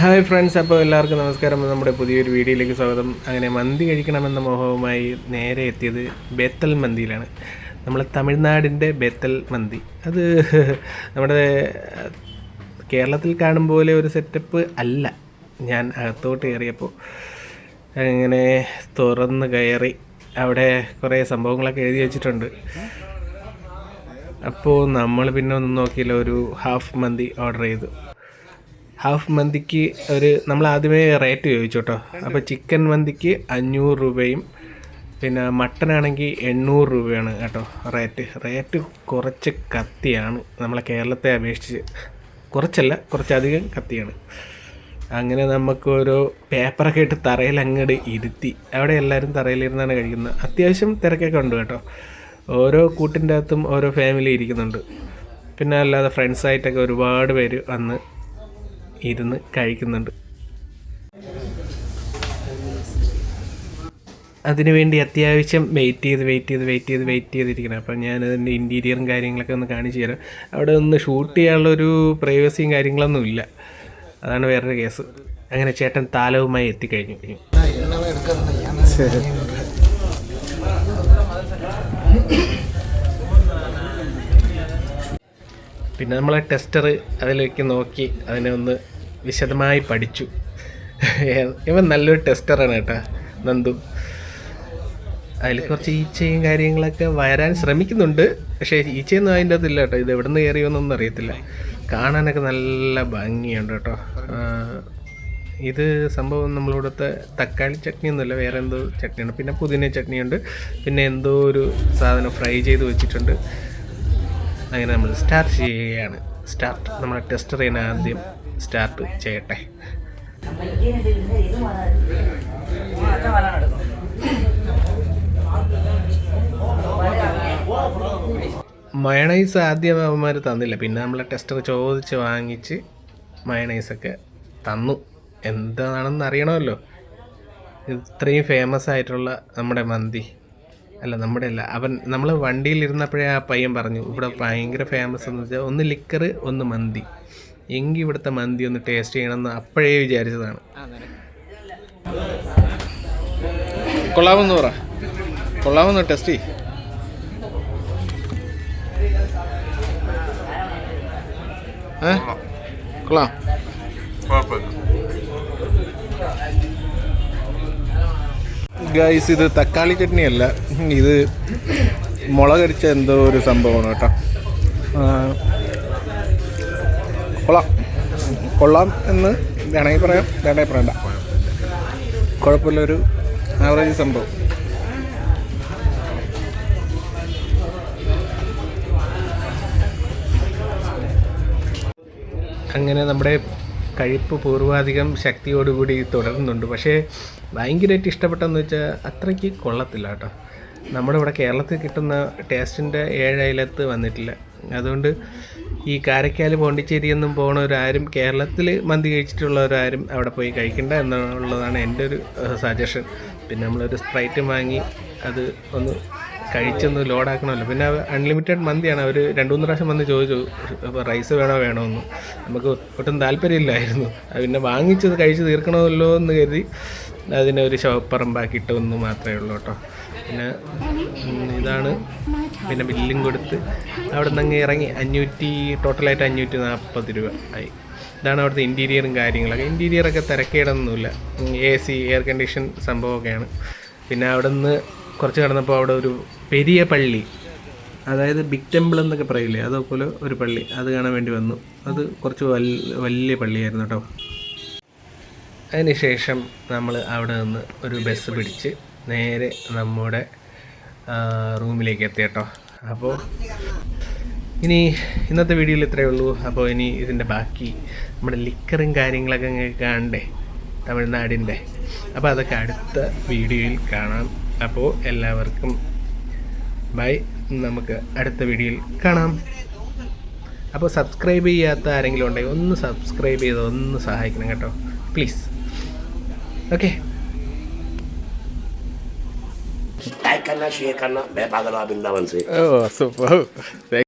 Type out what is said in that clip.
Hi friends അപ്പോൾ എല്ലാവർക്കും നമസ്കാരം. നമ്മുടെ പുതിയൊരു വീഡിയോയിലേക്ക് സ്വാഗതം. അങ്ങനെ മന്തി കഴിക്കണമെന്ന മോഹവുമായി നേരെ എത്തിയത് ബേത്തൽ മന്തിയിലാണ്. നമ്മളെ തമിഴ്നാടിന്റെ ബേത്തൽ മന്തി. അത് നമ്മുടെ കേരളത്തിൽ കാണും പോലെ ഒരു സെറ്റപ്പ് അല്ല. ഞാൻ അകത്തോട്ട് കയറിയപ്പോൾ അങ്ങനെ തുറന്ന് കയറി അവിടെ കുറേ സംഭവങ്ങളൊക്കെ എഴുതി വെച്ചിട്ടുണ്ട്. അപ്പോൾ നമ്മൾ പിന്നെ ഒന്നും നോക്കിയില്ല ഒരു ഹാഫ് മന്തി ഓർഡർ ചെയ്തു. ഹാഫ് മന്തിക്ക് ഒരു നമ്മൾ ആദ്യമേ റേറ്റ് ചോദിച്ചു കേട്ടോ അപ്പോൾ ചിക്കൻ മന്തിക്ക് അഞ്ഞൂറ് രൂപയും പിന്നെ മട്ടൻ ആണെങ്കിൽ എണ്ണൂറ് രൂപയാണ് കേട്ടോ റേറ്റ് റേറ്റ് കുറച്ച് കത്തിയാണ്. നമ്മളെ കേരളത്തെ അപേക്ഷിച്ച് കുറച്ചല്ല കുറച്ചധികം കത്തിയാണ്. അങ്ങനെ നമുക്കൊരു പേപ്പറൊക്കെ ഇട്ട് തറയിൽ അങ്ങോട്ട് ഇരുത്തി. അവിടെ എല്ലാവരും തറയിലിരുന്നാണ് കഴിക്കുന്നത്. അത്യാവശ്യം തിരക്കൊക്കെ ഉണ്ട് കേട്ടോ. ഓരോ കൂട്ടിന്റെ അകത്തും ഓരോ ഫാമിലി ഇരിക്കുന്നുണ്ട്. പിന്നെ അല്ലാതെ ഫ്രണ്ട്സായിട്ടൊക്കെ ഒരുപാട് പേര് വന്ന് ഇരുന്ന് കഴിക്കുന്നുണ്ട്. അതിനുവേണ്ടി അത്യാവശ്യം വെയിറ്റ് ചെയ്ത് വെയിറ്റ് ചെയ്ത് വെയിറ്റ് ചെയ്ത് വെയിറ്റ് ചെയ്തിരിക്കണം. അപ്പം ഞാൻ അതിന്റെ ഇന്റീരിയറും കാര്യങ്ങളൊക്കെ ഒന്ന് കാണിച്ചു തരാം. അവിടെ ഒന്ന് ഷൂട്ട് ചെയ്യാനുള്ളൊരു പ്രൈവസിയും കാര്യങ്ങളൊന്നും ഇല്ല. അതാണ് വേറൊരു കേസ് അങ്ങനെ ചേട്ടൻ താലവുമായി എത്തിക്കഴിഞ്ഞു. പിന്നെ നമ്മളെ ടെസ്റ്റർ അതിലേക്ക് നോക്കി അതിനെ ഒന്ന് വിശദമായി പഠിച്ചു. ഇവൻ നല്ലൊരു ടെസ്റ്ററാണ് കേട്ടോ നന്ദു. അതിൽ കുറച്ച് ഈച്ചയും കാര്യങ്ങളൊക്കെ വരാൻ ശ്രമിക്കുന്നുണ്ട് പക്ഷേ ഈച്ചയൊന്നും അതിന്റെ അകത്തില്ല കേട്ടോ. ഇത് എവിടെ നിന്ന് കയറിയോന്നൊന്നും അറിയത്തില്ല. കാണാനൊക്കെ നല്ല ഭംഗിയുണ്ട് കേട്ടോ. ഇത് സംഭവം നമ്മളിവിടുത്തെ തക്കാളി ചട്നി ഒന്നുമല്ല വേറെ എന്തോ ചട്നിയാണ്. പിന്നെ പുതിന ചട്നിയുണ്ട്. പിന്നെ എന്തോ ഒരു സാധനം ഫ്രൈ ചെയ്ത് വെച്ചിട്ടുണ്ട്. അങ്ങനെ നമ്മൾ സ്റ്റാർട്ട് ചെയ്യുകയാണ്. സ്റ്റാർട്ട് നമ്മളെ ടെസ്റ്റർ ചെയ്യാൻ ആദ്യം. സ്റ്റാർട്ട് ചെയ്യട്ടെ. മയണൈസ് ആദ്യം അവന്മാർ തന്നില്ല. പിന്നെ നമ്മളെ ടെസ്റ്റർ ചോദിച്ച് വാങ്ങിച്ച് മയണൈസൊക്കെ തന്നു. എന്താണെന്ന് അറിയണമല്ലോ. ഇത്രയും ഫേമസ് ആയിട്ടുള്ള നമ്മുടെ മന്തി. അല്ല നമ്മുടെ അല്ല. അവൻ നമ്മൾ വണ്ടിയിൽ ഇരുന്നപ്പോഴേ ആ പയ്യൻ പറഞ്ഞു ഇവിടെ ഭയങ്കര ഫേമസ് എന്ന് വെച്ചാൽ ഒന്ന് ലിക്കർ ഒന്ന് മന്തി. എങ്കിൽ ഇവിടുത്തെ മന്തി ഒന്ന് ടേസ്റ്റ് ചെയ്യണമെന്ന് അപ്പോഴേ വിചാരിച്ചതാണ്. കൊള്ളാമെന്ന് പറ. കൊള്ളാമെന്ന് ടെസ്റ്റ് ചെയ് കൊള്ളാം. ഗൈസ് ഇത് തക്കാളി ചട്നി അല്ല. ഇത് മുളകരിച്ച എന്തോ ഒരു സംഭവമാണ് കേട്ടോ. കൊള്ളാം. കൊള്ളാം എന്ന് വേണമെങ്കിൽ പറയാം. വേണമെങ്കിൽ പറയണ്ട കുഴപ്പമില്ലൊരു ആവറേജ് സംഭവം. അങ്ങനെ നമ്മുടെ കഴിപ്പ് പൂർവാധികം ശക്തിയോടുകൂടി തുടരുന്നുണ്ട്. പക്ഷേ ഭയങ്കരമായിട്ട് ഇഷ്ടപ്പെട്ടെന്ന് വെച്ചാൽ അത്രയ്ക്ക് കൊള്ളത്തില്ല കേട്ടോ. നമ്മുടെ ഇവിടെ കേരളത്തിൽ കിട്ടുന്ന ടേസ്റ്റിന്റെ ഏഴയിലത്ത് വന്നിട്ടില്ല. അതുകൊണ്ട് ഈ കാരക്കാൽ പോണ്ടിച്ചേരിയൊന്നും പോകണവരാരും കേരളത്തിൽ മന്തി കഴിച്ചിട്ടുള്ളവരാരും അവിടെ പോയി കഴിക്കണ്ട എന്നുള്ളതാണ് എന്റെ ഒരു സജഷൻ പിന്നെ നമ്മളൊരു സ്പ്രൈറ്റ് വാങ്ങി അത് ഒന്ന് കഴിച്ചൊന്ന് ലോഡാക്കണമല്ലോ. പിന്നെ അൺലിമിറ്റഡ് മന്തിയാണ്. അവർ രണ്ട് മൂന്ന് പ്രാവശ്യം വന്ന് ചോദിച്ചു അപ്പോൾ റൈസ് വേണോ വേണോ? എന്ന്. നമുക്ക് ഒട്ടും താല്പര്യമില്ലായിരുന്നു. പിന്നെ വാങ്ങിച്ചത് കഴിച്ച് തീർക്കണമല്ലോ എന്ന് കരുതി അതിനെ ഒരു ശവപ്പറമ്പാക്കിയിട്ട് ഒന്ന് മാത്രമേ ഉള്ളൂ കേട്ടോ. പിന്നെ ഇതാണ്. പിന്നെ ബില്ലും കൊടുത്ത് അവിടെ നിന്ന് അങ്ങ് ഇറങ്ങി. അഞ്ഞൂറ്റി ടോട്ടലായിട്ട് അഞ്ഞൂറ്റി നാൽപ്പത് രൂപ ആയി. ഇതാണ് അവിടുത്തെ ഇന്റീരിയറും കാര്യങ്ങളൊക്കെ. ഇന്റീരിയറൊക്കെ തിരക്കേടൊന്നുമില്ല. എ സി എയർ കണ്ടീഷൻ സംഭവമൊക്കെയാണ്. പിന്നെ അവിടെ നിന്ന് കുറച്ച് കടന്നപ്പോൾ അവിടെ ഒരു പെരിയ പള്ളി. അതായത് ബിഗ് ടെമ്പിൾ എന്നൊക്കെ പറയില്ലേ അതേപോലെ ഒരു പള്ളി. അത് കാണാൻ വേണ്ടി വന്നു. അത് കുറച്ച് വലിയ പള്ളിയായിരുന്നു കേട്ടോ. അതിനുശേഷം നമ്മൾ അവിടെ നിന്ന് ഒരു ബസ് പിടിച്ച് നേരെ നമ്മുടെ റൂമിലേക്ക് എത്തി കേട്ടോ. അപ്പോൾ ഇനി ഇന്നത്തെ വീഡിയോയിൽ ഇത്രയേ ഉള്ളൂ. അപ്പോൾ ഇനി ഇതിന്റെ ബാക്കി നമ്മുടെ ലിക്കറും കാര്യങ്ങളൊക്കെ കാണണ്ടേ തമിഴ്നാടിന്റെ അപ്പോൾ അതൊക്കെ അടുത്ത വീഡിയോയിൽ കാണാം. അപ്പോൾ എല്ലാവർക്കും ബൈ. നമുക്ക് അടുത്ത വീഡിയോയിൽ കാണാം. അപ്പോൾ സബ്സ്ക്രൈബ് ചെയ്യാത്ത ആരെങ്കിലും ഉണ്ടെങ്കിൽ ഒന്ന് സബ്സ്ക്രൈബ് ചെയ്ത് ഒന്ന് സഹായിക്കണം കേട്ടോ. പ്ലീസ്. ഓക്കെ. Oh super.